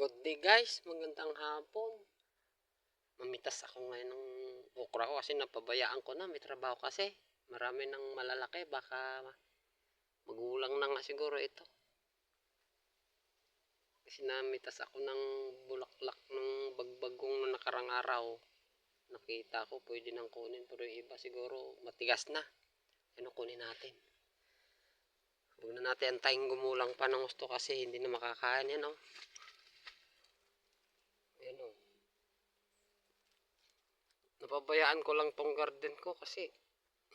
Good day guys, magandang hapon. Mamitas ako ngayon ng okra ko kasi napabayaan ko na, may trabaho kasi. Marami ng malalaki, baka magulang na nga siguro ito. Kasi namitas ako ng bulaklak ng bagbagong na nakarang araw. Nakita ko, pwede nang kunin, pero yung iba siguro matigas na. Ano kunin natin? Huwag na natin antayin gumulang pa ng gusto kasi hindi na makakain yan, oh. Ayan o. Napabayaan ko lang tong garden ko kasi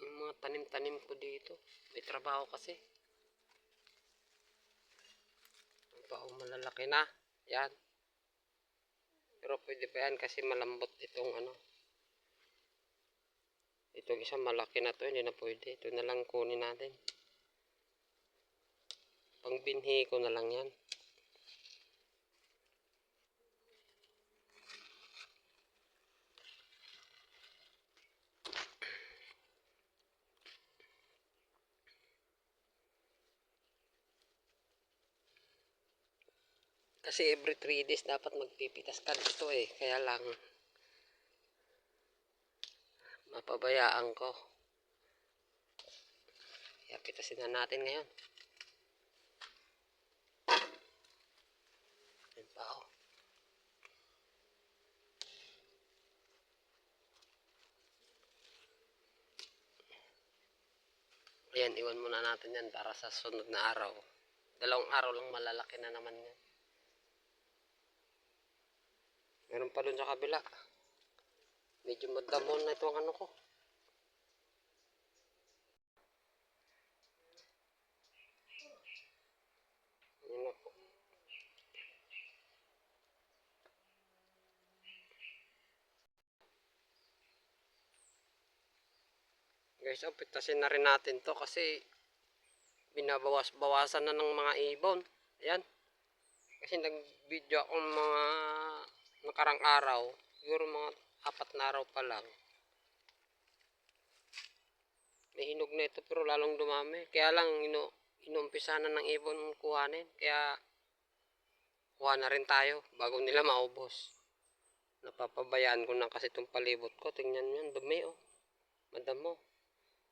yung mga tanim-tanim ko dito. May trabaho kasi. Ang oh, malalaki na. Yan. Pero pwede pa yan kasi malambot itong ano. Itong isa malaki na to, hindi na pwede. Ito na lang kunin natin. Pangbinhi ko na lang yan. Kasi every 3 days dapat magpipitas ka dito eh. Kaya lang mapabayaan ko. Kaya pitasin na natin ngayon. Yan pa oh. Ayan, iwan muna natin yan para sa sunod na araw. Dalawang araw lang malalaki na naman yan. Meron pa dun sa kabila. Medyo madamon na itong ano ko. Po. Guys, oh, pitasin na rin natin to kasi binabawas-bawasan na ng mga ibon. Ayan. Kasi nag-video ako ng mga nakarang araw. Siguro mga apat na araw pa lang. May hinog na ito pero lalong dumami. Kaya lang ino, inumpisa na ng ibon kuhanin. Kaya kuha na rin tayo bago nila maubos. Napapabayaan ko na kasi itong palibot ko. Tingnan nyo, dumi oh. Madamo.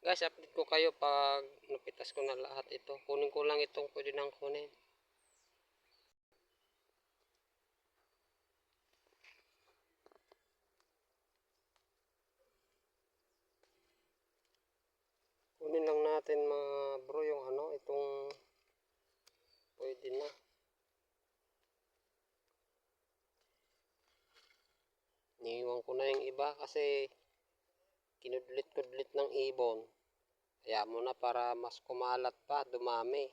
Guys, update ko kayo pag napitas ko na lahat ito. Kunin ko lang itong pwede nang kunin. Kunin lang natin mga bro yung ano, itong pwede na. Niiwan ko na yung iba kasi kinudlit-kudlit ng ibon. Kaya mo na para mas kumalat pa, dumami.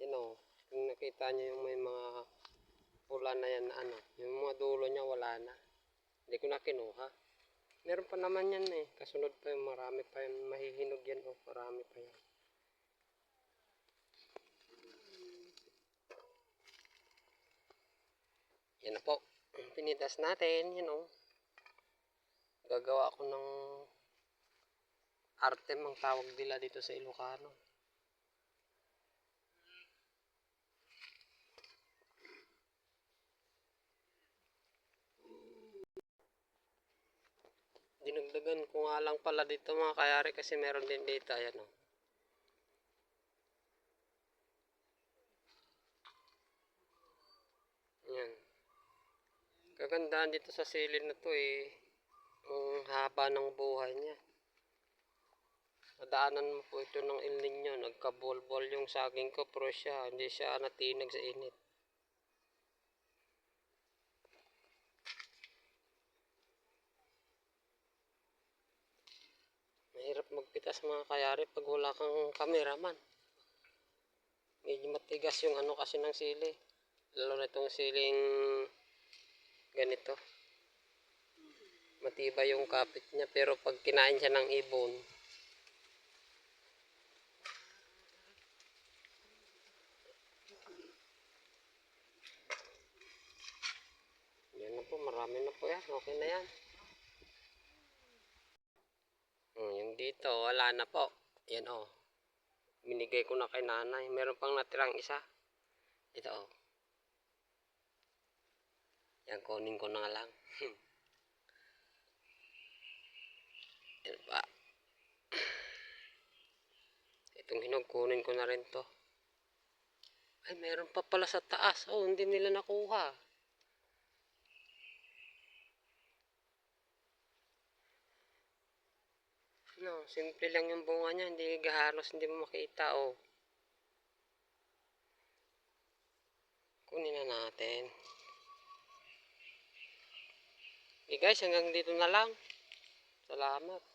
Yan o, kung nakita nyo yung may mga pula na yan na ano, yung mga dulo niya wala na. Hindi ko na kinuha. Meron pa naman yan eh. Kasunod pa yung marami pa yung mahihinog yan o marami pa yan. Yan na po. Pinitas natin, you know. Gagawa ako ng artem ang tawag nila dito sa Ilocano. Dinagdagan ko nga lang pala dito mga kayari kasi meron din dito. Ayan o. Yan. Kagandaan dito sa silid na to eh. Ang haba ng buhay niya. Nadaanan mo po ito ng El Nino. Nagkabolbol yung saging ko pero siya. Hindi siya natinag sa init. Mahirap magpitas mga kayari pag wala kang kameraman. Medyo matigas yung ano kasi ng sili. Lalo na itong siling ganito. Matibay yung kapit niya pero pag kinain siya ng ibon, yan po, marami na po yan. Okay na yan. Hmm, yung dito, wala na po. Yan o. Oh. Binigay ko na kay nanay. Meron pang natirang isa. Ito o. Oh. Yan, kunin ko na lang. Yan pa. Itong hinog, kunin ko na rin to. Ay, meron pa pala sa taas. Oh, hindi nila nakuha. No, simple lang yung bunga niya. Hindi gahalos, hindi mo makita. Oh. Kunin na natin. Okay guys, hanggang dito na lang. Salamat.